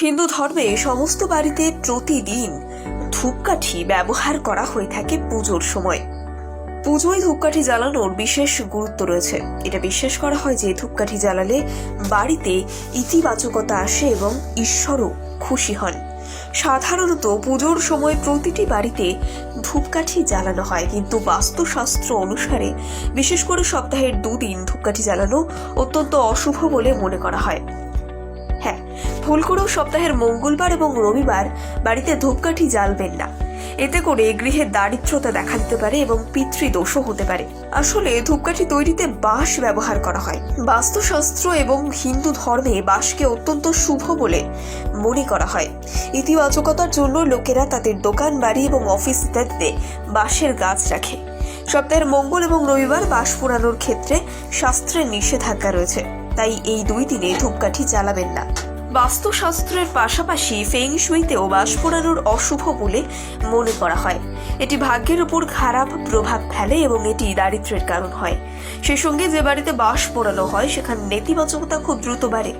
হিন্দু ধর্মে সমস্ত বাড়িতে প্রতিদিন ধূপকাঠি ব্যবহার করা হয়ে থাকে পুজোর সময়। পুজোয় ধূপকাঠি জ্বালানোর বিশেষ গুরুত্ব রয়েছে। এটা বিশ্বাস করা হয় যে ধূপকাঠি জ্বালালে বাড়িতে ইতিবাচকতা আসে এবং ঈশ্বরও খুশি হন। সাধারণত পুজোর সময় প্রতিটি বাড়িতে ধূপকাঠি জ্বালানো হয়, কিন্তু বাস্তুশাস্ত্র অনুসারে বিশেষ করে সপ্তাহের দুদিন ধূপকাঠি জ্বালানো অত্যন্ত অশুভ বলে মনে করা হয়। হ্যাঁ ভুল করেও সপ্তাহের মঙ্গলবার এবং রবিবার বাড়িতে ধূপকাঠি জ্বালবেন না। এতে করে গৃহে দারিদ্রতা দেখা দিতে পারে এবং পিতৃদোষও হতে পারে। আসলে ধূপকাঠি তৈরিতে বাঁশ ব্যবহার করা হয়। বাস্তুশাস্ত্র এবং হিন্দু ধর্মে বাঁশকে অত্যন্ত শুভ বলে মনে করা হয়। ইতিবাচকতার জন্য লোকেরা তাদের দোকান, বাড়ি এবং অফিস ইত্যাদিতে বাঁশের গাছ রাখে। সপ্তাহের মঙ্গল এবং রবিবার বাঁশ পোড়ানোর ক্ষেত্রে শাস্ত্রের নিষেধাজ্ঞা রয়েছে। তাই এই দুই দিনে ধূপকাঠি জ্বালাবেন না। বাস্তুশাস্ত্রের পাশাপাশি ফেং শুইতেও বাস পোড়ানোর অশুভ বলে মনে করা হয়। এটি ভাগ্যের উপর খারাপ প্রভাব ফেলে এবং এটি দারিদ্র্যের কারণ হয়। সেই সঙ্গে যে বাড়িতে বাস পোড়ানো হয়, সেখানে নেতিবাচকতা খুব দ্রুত বাড়ে।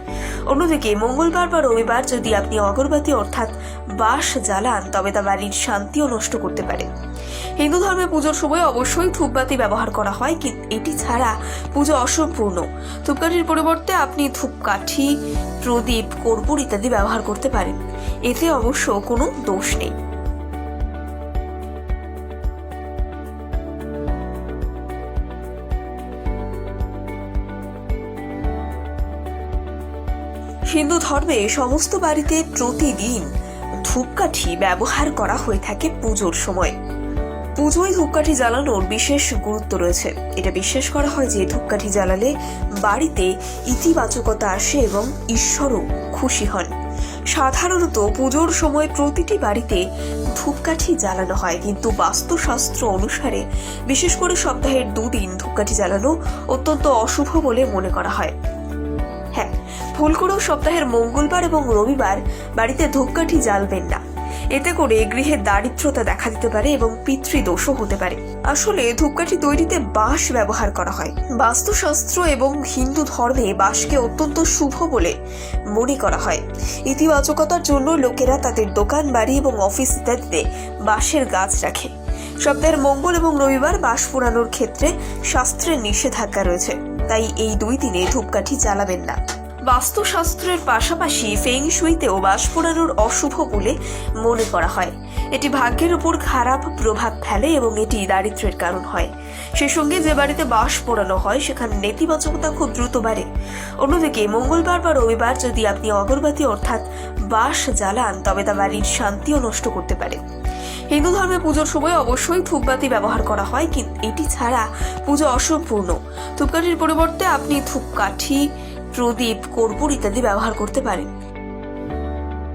অন্যদিকে, মঙ্গলবার বা রবিবার যদি আপনি অগরবাতি অর্থাৎ বাস জ্বালান, তবে তা বাড়ির শান্তিও নষ্ট করতে পারে। হিন্দু ধর্মে পুজোর সময় অবশ্যই ধূপবাতি ব্যবহার করা হয় কিন্তু এটি ছাড়া পুজো অসম্পূর্ণ। ধূপকাঠির পরিবর্তে আপনি ধূপকাঠি, প্রদীপ কর্পূর ইত্যাদি ব্যবহার করতে পারেন। এতে অবশ্য কোনো দোষ নেই। হিন্দু ধর্মে সমস্ত বাড়িতে প্রতিদিন ধূপকাঠি ব্যবহার করা হয়ে থাকে পুজোর সময়। পুজোয় ধূপকাঠি জ্বালানোর বিশেষ গুরুত্ব রয়েছে। এটা বিশ্বাস করা হয় যে ধূপকাঠি জ্বালালে বাড়িতে ইতিবাচকতা আসে এবং ঈশ্বরও খুশি হন। সাধারণত পুজোর সময় প্রতিটি বাড়িতে ধূপকাঠি জ্বালানো হয়, কিন্তু বাস্তুশাস্ত্র অনুসারে বিশেষ করে সপ্তাহের দুদিন ধূপকাঠি জ্বালানো অত্যন্ত অশুভ বলে মনে করা হয়। হ্যাঁ ভুল করেও সপ্তাহের মঙ্গলবার এবং রবিবার বাড়িতে ধূপকাঠি জ্বালবেন না। এতে করে গৃহে দারিদ্রতা দেখা দিতে পারে এবং পিতৃদোষও হতে পারে। আসলে ধূপকাঠি তৈরিতে বাঁশ ব্যবহার করা হয়। বাস্তুশাস্ত্র এবং হিন্দু ধর্মে বাঁশকে অত্যন্ত শুভ বলে মনে করা হয়। ইতিবাচকতার জন্য লোকেরা তাদের দোকান, বাড়ি এবং অফিস ইত্যাদিতে বাঁশের গাছ রাখে। সপ্তাহের মঙ্গল এবং রবিবার বাঁশ পোড়ানোর ক্ষেত্রে শাস্ত্রের নিষেধাজ্ঞা রয়েছে। তাই এই দুই দিনে ধূপকাঠি জ্বালাবেন না। বাস্তুশাস্ত্রের পাশাপাশি ফেং শুইতেও বাস পোড়ানোর অশুভ বলে মনে করা হয়। এটি ভাগ্যের উপর খারাপ প্রভাব ফেলে এবং এটি দারিদ্র্যের কারণ হয়। সেই সঙ্গে যে বাড়িতে বাস পোড়ানো হয়, সেখানে নেতিবাচকতা খুব দ্রুত বাড়ে। অন্যদিকে, মঙ্গলবার বা রবিবার যদি আপনি অগরবাতি অর্থাৎ বাস জ্বালান, তবে তা বাড়ির শান্তিও নষ্ট করতে পারে। হিন্দু ধর্মে পুজোর সময় অবশ্যই ধূপবাতি ব্যবহার করা হয়, কিন্তু এটি ছাড়া পুজো অসম্পূর্ণ। ধূপকাঠির পরিবর্তে আপনি ধূপকাঠি প্রদীপ কর্পূর ইত্যাদি ব্যবহার করতে পারেন